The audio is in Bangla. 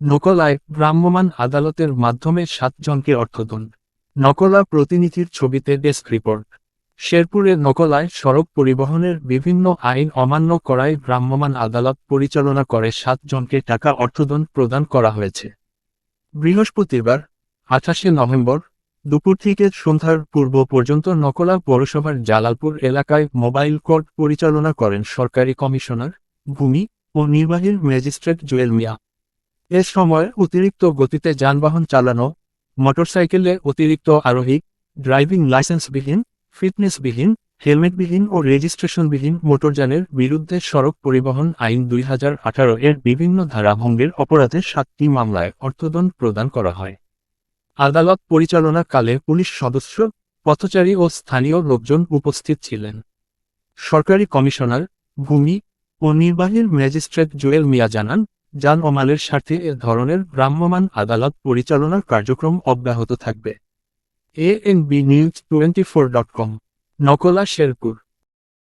নকলায় ভ্রাম্যমাণ আদালতের মাধ্যমে সাতজনকে অর্থদণ্ড নকলা প্রতিনিধির ছবিতে ডেস্ক রিপোর্ট। শেরপুরে নকলায় সড়ক পরিবহনের বিভিন্ন আইন অমান্য করায় ভ্রাম্যমাণ আদালত পরিচালনা করে সাতজনকে টাকা অর্থদণ্ড প্রদান করা হয়েছে। বৃহস্পতিবার, আঠাশে নভেম্বর, দুপুর থেকে সন্ধ্যার পূর্ব পর্যন্ত নকলা পৌরসভার জালালপুর এলাকায় মোবাইল কোর্ট পরিচালনা করেন সরকারি কমিশনার, ভূমি ও নির্বাহীর ম্যাজিস্ট্রেট জুয়েল মিয়া। এ সময় অতিরিক্ত গতিতে যানবাহন চালানো, মোটরসাইকেলে অতিরিক্ত আরোহী, ড্রাইভিং লাইসেন্সবিহীন, ফিটনেসবিহীন, হেলমেটবিহীন ও রেজিস্ট্রেশনবিহীন মোটরযানের বিরুদ্ধে সড়ক পরিবহন আইন দুই হাজার আঠারো এর বিভিন্ন ধারা ভঙ্গের অপরাধে সাতটি মামলায় অর্থদণ্ড প্রদান করা হয়। আদালত পরিচালনাকালে পুলিশ সদস্য, পথচারী ও স্থানীয় লোকজন উপস্থিত ছিলেন। সরকারি কমিশনার, ভূমি ও নির্বাহীর ম্যাজিস্ট্রেট জুয়েল মিয়া জানান যান ও মালের স্বার্থে এ ধরনের ভ্রাম্যমান আদালত পরিচালনার কার্যক্রম অব্যাহত থাকবে। A N B news twenty four dot com. Nakla Sherpur.